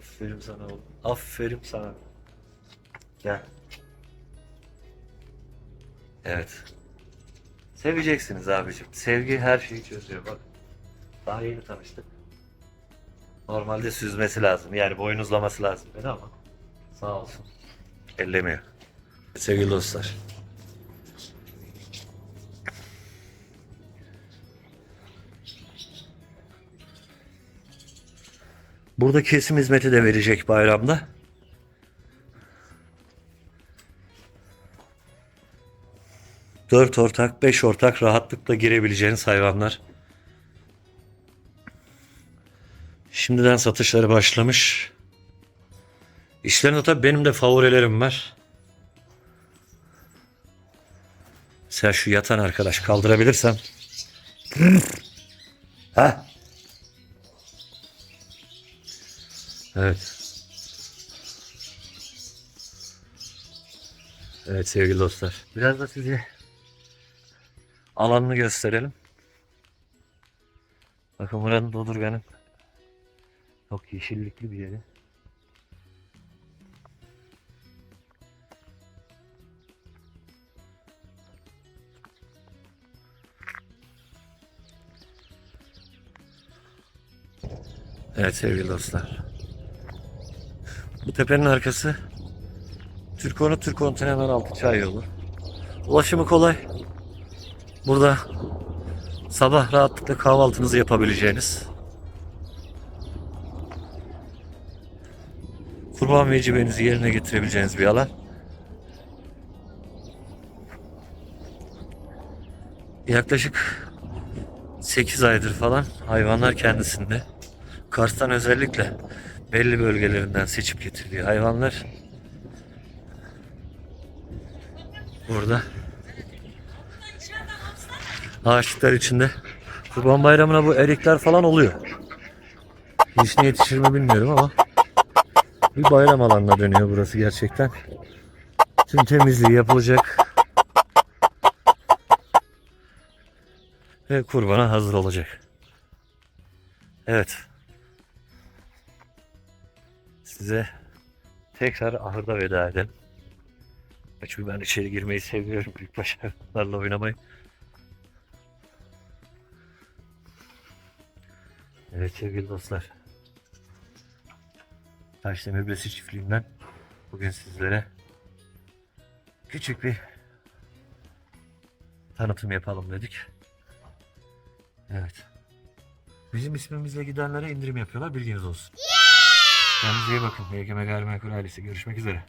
Aferin sana oğlum. Aferin sana. Gel. Evet. Seveceksiniz abicim. Sevgi her şeyi çözüyor bak. Daha yeni tanıştık. Normalde süzmesi lazım. Yani boynuzlaması lazım beni ama sağ olsun. Ellemiyor. Sevgili dostlar. Burada kesim hizmeti de verecek bayramda. Dört ortak, beş ortak rahatlıkla girebileceğiniz hayvanlar. Şimdiden satışları başlamış. İşlerinde tabii benim de favorilerim var. Mesela şu yatan arkadaş kaldırabilirsem. ha? Evet. Evet sevgili dostlar. Biraz da size alanını gösterelim. Bakın buranın Dodurgan'ın çok yeşillikli bir yeri. Evet sevgili dostlar. Bu tepenin arkası Türkonu Türkontu'nun hemen altı çay yolu. Ulaşımı kolay. Burada sabah rahatlıkla kahvaltınızı yapabileceğiniz kurban vecibenizi yerine getirebileceğiniz bir alan. Yaklaşık 8 aydır falan hayvanlar kendisinde. Kars'tan özellikle belli bölgelerinden seçip getirdiği hayvanlar burada ağaçlıklar içinde Kurban Bayramı'na bu erikler falan oluyor. Hiç ne yetişir mi bilmiyorum ama bir bayram alanına dönüyor burası gerçekten. Tüm temizliği yapılacak. Ve kurbana hazır olacak. Evet. Size tekrar ahırda veda edelim. Çünkü ben içeri girmeyi seviyorum. Büyükbaş hayvanlarla oynamayı. Evet sevgili dostlar. Taşdemir Besi çiftliğinden bugün sizlere küçük bir tanıtım yapalım dedik. Evet. Bizim ismimizle gidenlere indirim yapıyorlar bilginiz olsun. Kendinize iyi bakın. YGM Gayrimenkul ailesi. Görüşmek üzere.